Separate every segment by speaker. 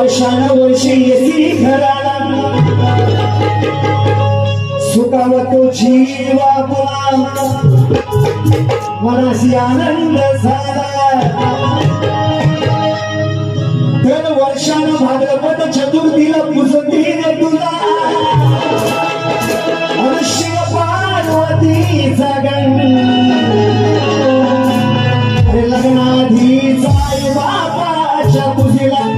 Speaker 1: वर्षान वर्ष येसी घराला. सुखावतो जीवा तुला मनाशी आनंद झाला. दर वर्षानं भागवत चतुर्थीला पुजती न तुला. अन शिव पार्वती जगन. अरे लग्नाधी जाय बापाच्या पूजेला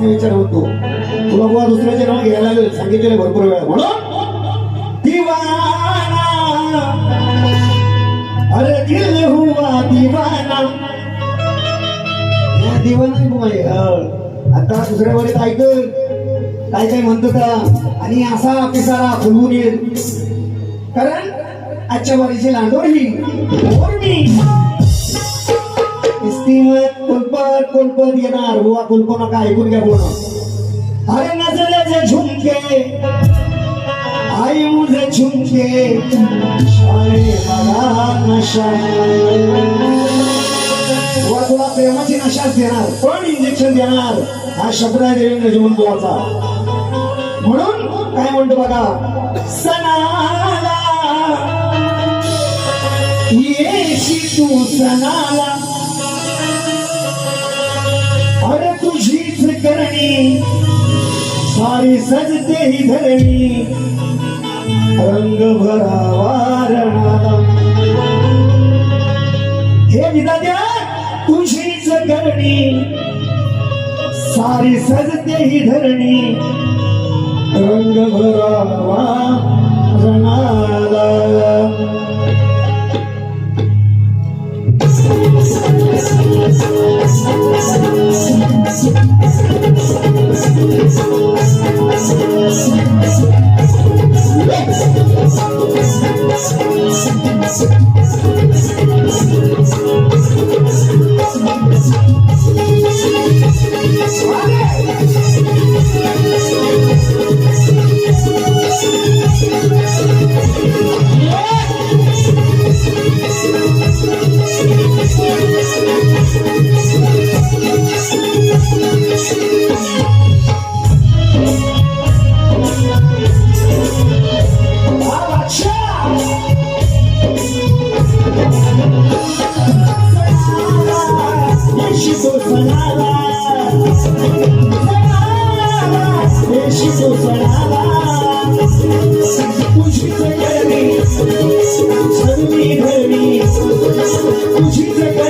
Speaker 1: बाबासने विचार होतो. तुला बुवा दुसऱ्या जन्म घ्यायला लागेल. सांगितलेलं भरपूर वेळा. म्हणून दिवाना अरे दिल हुआ दिवाना दिवाना हुआ आता दुसऱ्या वेळेत ऐकल. काय काय म्हणतो का आणि असा पिसारा फुलवून येईल. कारण आजच्या वारीची लांडोर ही कोण कोलपत येणार? बुवा कोलपो नका ऐकून घ्या बोलणं अरे नजरेचे झुमके आई मुझे झुमके शाळे मला नशा. तुला प्रेमाची नशाच देणार पण इंजेक्शन देणार. हा शब्द आहे देवेंद्र जीवन म्हणून काय म्हणतो बघा? सणाला येशी तू सणाला करणी सारी सजते ही धरणी रंग भरावा रणाला हे विदाद्या तुझीच करणी सारी सजते ही धरणी रंग भरावा Suave. देवाही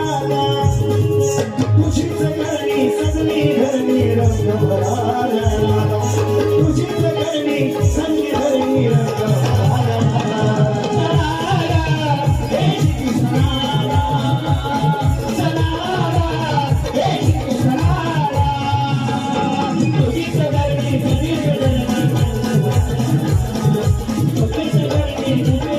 Speaker 1: Thank you.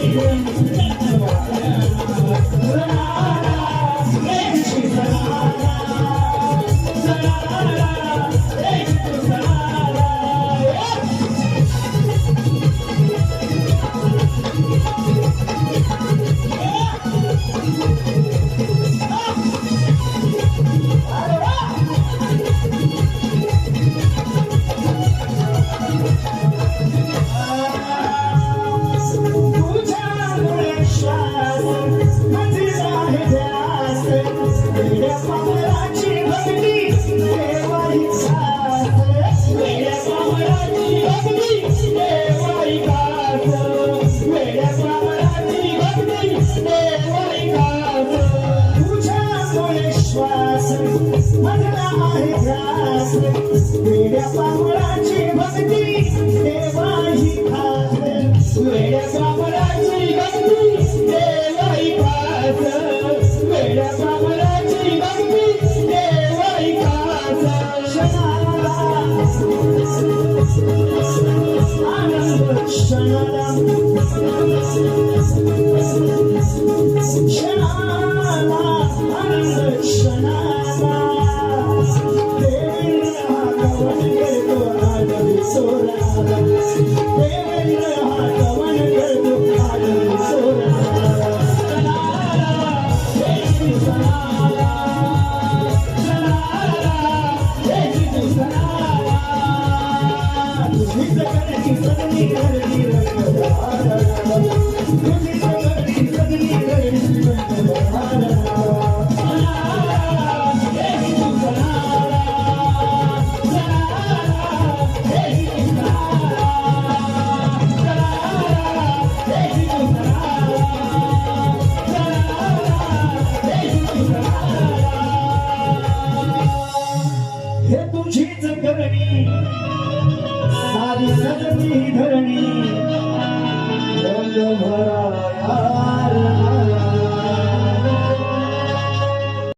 Speaker 1: श्वास मधला आहे ध्यास वेड्या पावलाची सोराला देवेंद्र करणी